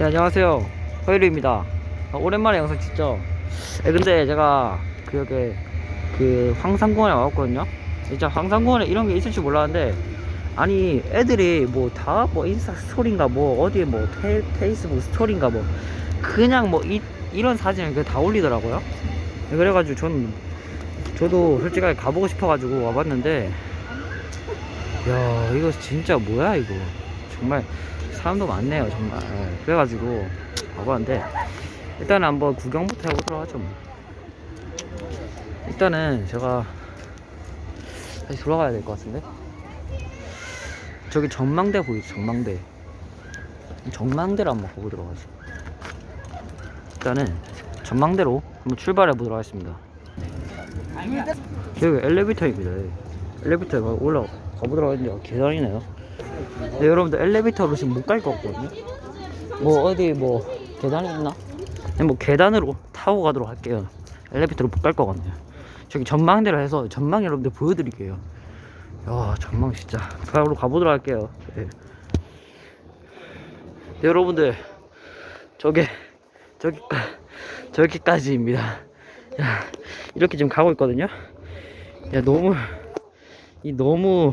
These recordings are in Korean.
네, 안녕하세요. 허일우입니다. 어, 오랜만에 영상 찍죠. 네, 근데 제가 그 여기 그 황산공원에 와봤거든요. 진짜 황산공원에 이런 게 있을 줄 몰랐는데 아니 애들이 뭐 다뭐 인스타 스토리인가 뭐 어디에 뭐 페, 페이스북 스토리인가 뭐 그냥 뭐 이, 이런 사진을 다 올리더라고요. 네, 그래가지고 저는 저도 솔직하게 가보고 싶어가지고 와봤는데 야 이거 진짜 뭐야 이거 정말 사람도 많네요 정말. 예, 그래가지고 와봤는데 일단은 한번 구경부터 해보도록 하죠 뭐. 일단은 제가 다시 돌아가야 될 것 같은데? 저기 전망대 보이죠 전망대. 전망대를 한번 보도록 하죠. 일단은 전망대로 한번 출발해 보도록 하겠습니다. 여기 엘리베이터입니다. 엘리베이터에 올라가 보도록 하겠는데 계단이네요 네, 여러분들 엘리베이터로 지금 못 갈 것 같거든요. 뭐 어디 뭐 계단이 있나? 네, 뭐 계단으로 타고 가도록 할게요. 엘리베이터로 못 갈 것 같네요. 저기 전망대를 해서 전망 여러분들 보여드릴게요. 야 전망 진짜. 바로 가보도록 할게요. 네. 네, 여러분들 저게 저기 저기까지입니다. 야 이렇게 지금 가고 있거든요. 야 너무 이 너무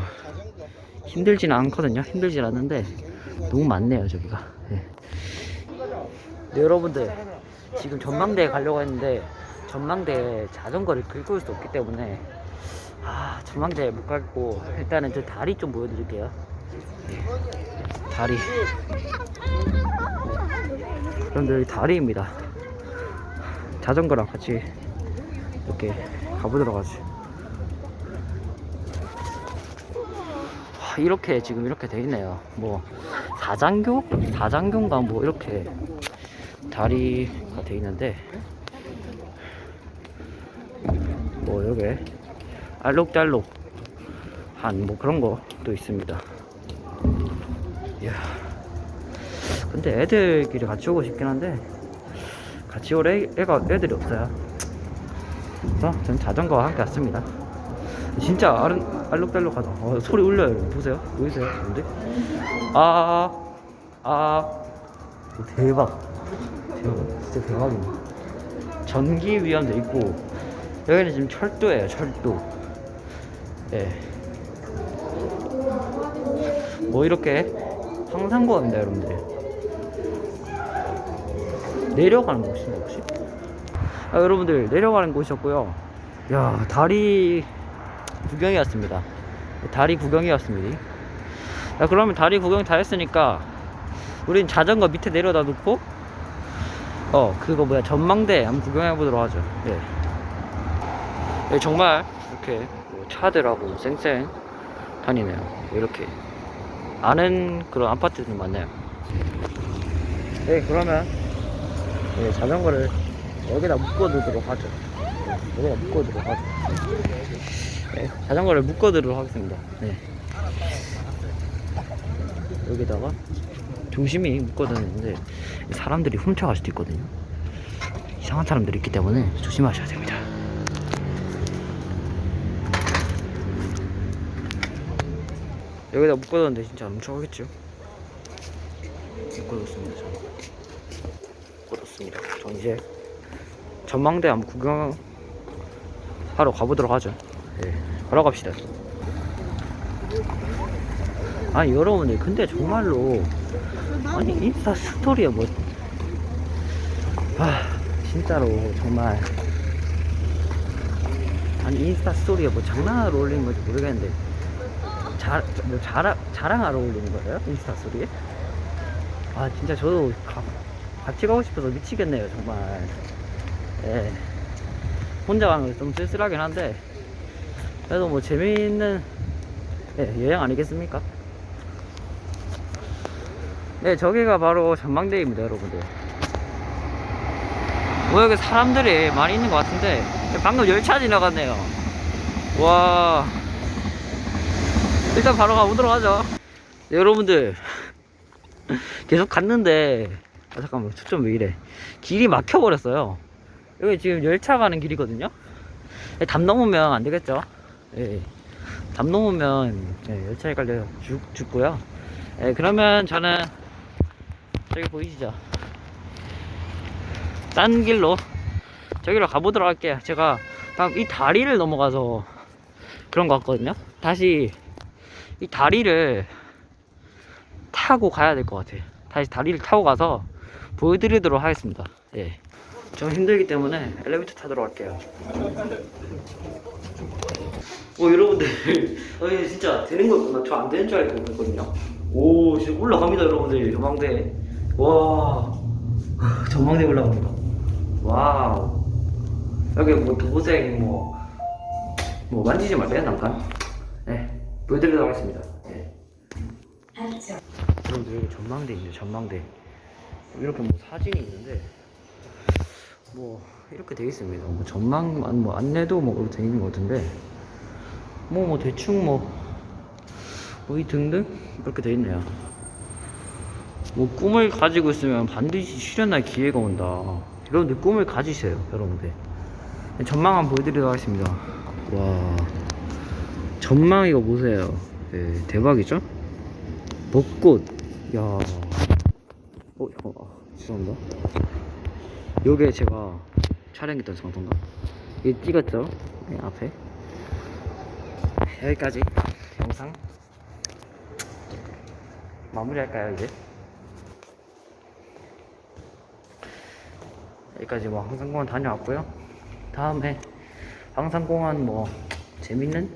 힘들지는 않거든요. 힘들진 않는데 너무 많네요 저기가. 네. 네, 여러분들 지금 전망대에 가려고 했는데 전망대에 자전거를 긁고 올 수 없기 때문에 아 전망대에 못 가고 일단은 저 다리 좀 보여드릴게요. 네. 다리. 여러분들 다리입니다. 자전거랑 같이 이렇게 가보도록 하죠 이렇게 지금 이렇게 돼 있네요. 뭐 사장교? 사장교인가? 뭐 이렇게 다리가 돼 있는데. 뭐 여기 알록달록 한 뭐 그런 것도 있습니다. 이야. 근데 애들끼리 같이 오고 싶긴 한데 같이 올 애, 애가 애들이 없어요. 그래서 전 자전거와 함께 왔습니다 진짜 아른, 알록달록하다 어, 소리 울려요 여러분. 보세요 보이세요 근데 아, 아, 대박. 대박. 진짜 대박이네. 전기 위험도 있고, 여기는 지금 철도예요, 철도. 예. 뭐 이렇게 황산고입니다, 여러분들. 내려가는 곳인가, 혹시? 아, 여러분들, 내려가는 곳이었고요. 야, 다리 구경이었습니다. 다리 구경이었습니다. 야, 그러면 다리 구경 다 했으니까 우린 자전거 밑에 내려다 놓고 어 그거 뭐야 전망대 한번 구경해 보도록 하죠 예. 예, 정말 이렇게 뭐 차들하고 쌩쌩 다니네요 이렇게 아는 그런 아파트들이 많네요 네 그러면 예, 자전거를 여기다 묶어 두도록 하죠 여기다 묶어 두도록 하죠 네, 자전거를 묶어 두도록 하겠습니다 네. 여기다가 조심히 묶어두는데 사람들이 훔쳐갈 수도 있거든요. 이상한 사람들이 있기 때문에 조심하셔야 됩니다. 여기다 묶어뒀는데 진짜 안 훔쳐가겠죠? 묶어뒀습니다. 저. 묶어뒀습니다. 전 이제 전망대 한번 구경하러 가보도록 하죠. 예, 걸어 갑시다. 아니 여러분들 근데 정말로 아니 인스타 스토리에 뭐 아, 진짜로 정말 아니 인스타 스토리에 뭐 장난하러 올리는 건지 모르겠는데 자, 뭐 자랑, 자랑하러 올리는 거예요? 인스타 스토리에? 아 진짜 저도 가, 같이 가고 싶어서 미치겠네요 정말 예 혼자 가는 거좀 쓸쓸하긴 한데 그래도 뭐 재미있는 예, 여행 아니겠습니까? 네, 저기가 바로 전망대입니다, 여러분들. 뭐 여기 사람들이 많이 있는 것 같은데 방금 열차 지나갔네요. 와. 일단 바로 가보도록 하죠. 네, 여러분들 계속 갔는데 아 잠깐만 초점 왜 이래? 길이 막혀버렸어요. 여기 지금 열차 가는 길이거든요. 네, 담 넘으면 안 되겠죠? 예. 담 넘으면 예, 열차에 깔려 죽, 죽고요. 예, 그러면 저는 저기 보이시죠? 딴 길로 저기로 가보도록 할게요. 제가 방금 이 다리를 넘어가서 그런 것 같거든요. 다시 이 다리를 타고 가야 될 것 같아요. 다시 다리를 타고 가서 보여드리도록 하겠습니다. 예. 좀 힘들기 때문에 엘리베이터 타도록 할게요. 오 여러분들, 어, 이게 진짜 되는 거구나. 저 안 되는 줄 알고 그랬거든요. 오, 지금 올라갑니다, 여러분들. 전망대. 와, 전망대 올라갑니다. 와우. 여기 뭐 도색 뭐, 뭐 만지지 말래요, 잠깐. 네, 보여드리도록 하겠습니다. 네. 여러분들 여기 전망대 있네요, 전망대. 이렇게 뭐 사진이 있는데, 뭐 이렇게 돼 있습니다. 뭐 전망만 뭐 안내도 뭐돼 있는 것 같은데, 뭐뭐 대충 뭐, 뭐이 등등 이렇게 돼 있네요. 뭐 꿈을 가지고 있으면 반드시 실현할 기회가 온다. 여러분들 꿈을 가지세요, 여러분들. 전망 한번 보여드리도록 하겠습니다. 와, 전망 이거 보세요. 네, 대박이죠? 벚꽃, 야, 어, 잠깐, 아, 죄송합니다. 요게 제가 촬영했던 장소인가? 이게 찍었죠? 네, 앞에. 여기까지 영상 마무리할까요, 이제? 여기까지 뭐 황산공원 다녀왔고요. 다음에 황산공원 뭐 재밌는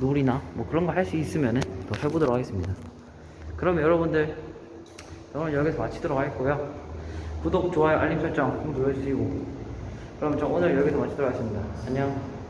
놀이나 뭐 그런 거 할 수 있으면은 더 해보도록 하겠습니다. 그럼 여러분들 오늘 여기서 마치도록 하겠고요. 구독, 좋아요, 알림 설정 한번 눌러주시고 그럼 저 오늘 여기서 마치도록 하겠습니다. 안녕.